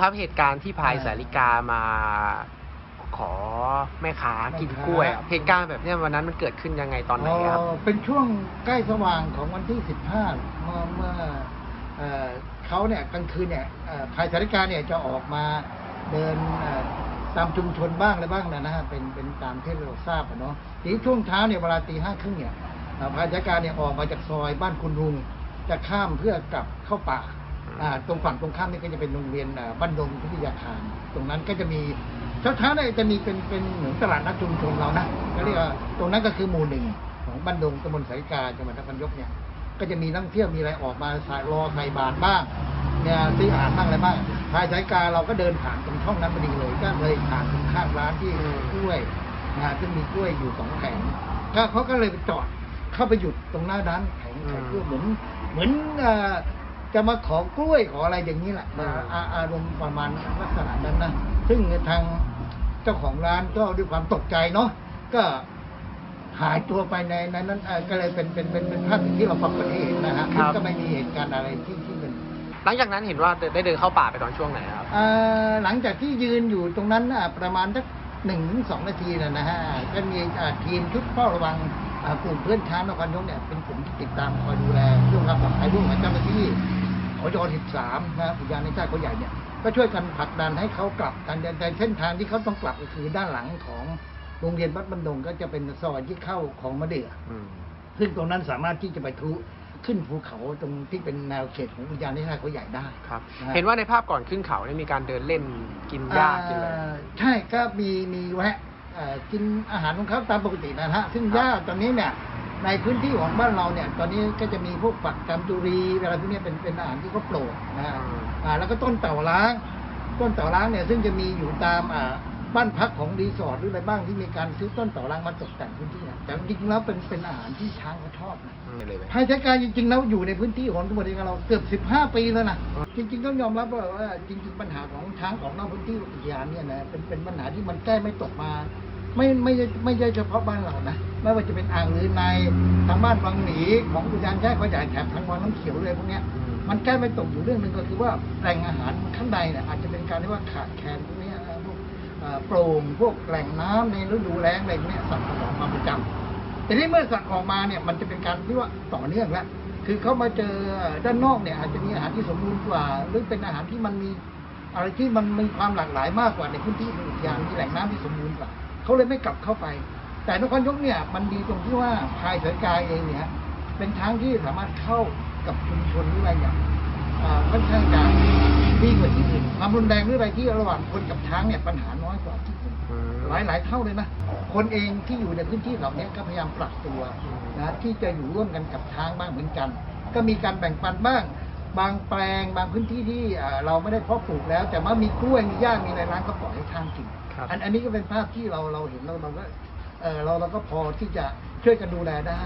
ครับเหตุการณ์ที่พายสาริกามาขอแม่ค้ากินกล้วยอะเหตุการณ์แบบเนี้ยวันนั้นมันเกิดขึ้นยังไงตอนไหนครับอ๋อเป็นช่วงใกล้สว่างของวันที่ 15 เมื่อเมื่อเอ่อเขาเนี่ยกลางคืนเนี่ยเอ่อภายสาริกาเนี่ยจะออกมาเดินเอ่อตามชุมชนบ้างอะไรบ้างนะนะฮะเป็นเป็นตามที่เราทราบอะเนาะทีนี้ช่วงเช้าเนี่ยเวลาตีห้าครึ่งเนี่ยเอ่อภายสาริกาเนี่ยออกมาจากซอยบ้านคุณลุง จะข้ามเพื่อกลับเข้าป่าอ่า ตรงฝั่งตรงข้ามนี่ก็จะเป็นโรงเรียนอ่าบ้านดงพิทยาคาร ตรงนั้นก็จะมีเช้าเช้าๆเนี่ยจะมีเป็นเป็นเหมือนตลาดนัดชุมชนเรานะก็เรียกว่าตรงนั้นก็คือหมู่หนึ่งของบ้านดงตำบลสายกาจังหวัดนครนายกเนี่ย ก็จะมีนักท่องเที่ยวมีอะไรออกมาใส่รอใส่บาตรบ้างเนี่ยซื้ออาหารบ้างอะไรบ้างภายสายกาเราก็เดินผ่านตรงช่องนั้นพอดีเลย ก็เลยผ่านตรงข้างร้านที่อืมกล้วยนะฮะซึ่งมีกล้วยอยู่สองแผงก็เขาก็เลยไปจอดเข้าไปหยุดตรงหน้าร้านแผงขายกล้วยเหมือนเหมือนเอ่อ จะมาขอกล้วยขออะไรอย่างนี้แหละอ่าอารมณ์ประมาณลักษณะนั้นนะซึ่งทางเจ้าของร้านก็ด้วยความตกใจเนาะก็หายตัวไปในในนั้นเอ่อก็เลยเป็นเป็นเป็นเป็นภาพอย่างที่เราปรากฏให้เห็นนะฮะครับก็ไม่มีเหตุการณ์อะไรที่ที่เป็นหลังจากนั้นเห็นว่าได้เดินเข้าป่าไปตอนช่วงไหนครับเอ่อหลังจากที่ยืนอยู่ตรงนั้นน่ะประมาณสักหนึ่งถึงสองนาทีนะนะฮะก็มีอ่าทีมชุดเฝ้าระวังอ่ากลุ่มเพื่อนช้างนครนายกเนี่ยเป็นกลุ่มที่ติดตามคอยดูแลเรื่องความปลอดภัยร่วมกับเจ้าหน้าที่ ขอย13นะอุทยานแห่งชาติเขาใหญ่เนี่ยก็ช่วยกันผลักดันให้เขากลับกันแต่เส้นทางที่เขาต้องกลับก็คือด้านหลังของโรงเรียนวัดบันดงก็จะเป็นซอยที่เข้าของมะเดื่ออืมซึ่งตรงนั้นสามารถที่จะไปทะลุขึ้นภูเขาตรงที่เป็นแนวเขตของอุทยานแห่งชาติเขาใหญ่ได้ครับนะฮะเห็นว่าในภาพก่อนขึ้นเขาเนี่ยมีการเดินเล่นกินหญ้ากินอะไรเอ่อใช่ก็มีมีแวะเอ่อกินอาหารของเขาตามปกตินะฮะ ซึ่งครับหญ้าตอนนี้เนี่ย ในพื้นที่ของบ้านเราเนี่ย ตอนนี้ก็จะมีพวกฝักจำจุรีอะไรพวกเนี้ยเป็นเป็นอาหารที่เขาโปรดนะฮะอ่าแล้วก็ต้นเต่าล้าง ต้นเต่าล้างเนี่ยซึ่งจะมีอยู่ตามอ่าบ้านพักของรีสอร์ทหรืออะไรบ้างที่มีการซื้อต้นเต่าล้างมาตกแต่งพื้นที่นะแต่จริงๆแล้วเป็นเป็นอาหารที่ช้างเขาชอบนะอืมเลยไหมภายใช้การจริงๆแล้วอยู่ในพื้นที่ของตำบลเองเราเกือบ 15 ปีแล้วนะจริง ๆ ต้องยอมรับว่าว่าจริง ๆ ปัญหาของช้างของนอกพื้นที่อุทยานเนี่ยนะเป็นเป็นปัญหาที่มันแก้ไม่ตกมา ไม่ไม่ใช่ไม่ใช่เฉพาะบ้านเรานะ ไม่ว่าจะเป็นอ่างลือในทางบ้านวังหมีของอุทยานแช่ขอใหญ่แถบทางวังน้ำเขียวเลยพวกเนี้ยมันแก้ไม่ตกอยู่เรื่องหนึ่งก็คือว่าแหล่งอาหารข้างในเนี่ยอาจจะเป็นการที่ว่าขาดแคลนพวกนี้พวกโปร่งพวกแหล่งน้ำในฤดูแล้งอะไรพวกนี้สัตว์ออกมาประจำแต่นี่เมื่อสัตว์ออกมาเนี่ยมันจะเป็นการที่ว่าต่อเนื่องแล้วคือเขามาเจอด้านนอกเนี่ยอาจจะมีอาหารที่สมบูรณ์กว่า หรือเป็นอาหารที่มันมีอะไรที่มันมีความหลากหลายมากกว่าในพื้นที่อุทยานมีแหล่งน้ำที่สมบูรณ์กว่าเขาเลยไม่กลับเข้าไป แต่นครยกเนี่ยมันดีตรงที่ว่าพายเสือกายเองเนี่ยเป็นช้างที่สามารถเข้ากับชุมชนหรืออะไรอย่างอ่าค่อนข้างจะดีกว่าที่อื่นความรุนแรงหรืออะไรที่ระหว่างคนกับช้างเนี่ยปัญหาน้อยกว่าที่อื่นอืมหลายหลายเท่าเลยนะ คนเองที่อยู่ในพื้นที่เหล่านี้ก็พยายามปรับตัวนะที่จะอยู่ร่วมกันกับช้างบ้างเหมือนกัน ก็มีการแบ่งปันบ้าง บางแปลงบางพื้นที่ที่อ่าเราไม่ได้เพาะปลูกแล้ว แต่ว่ามีกล้วยมีหญ้ามีอะไรร้านก็ปล่อยให้ช้างกินครับอันอันนี้ก็เป็นภาพที่เราเราเห็นแล้วเราก็เออ เราเราก็พอที่จะช่วยกันดูแลได้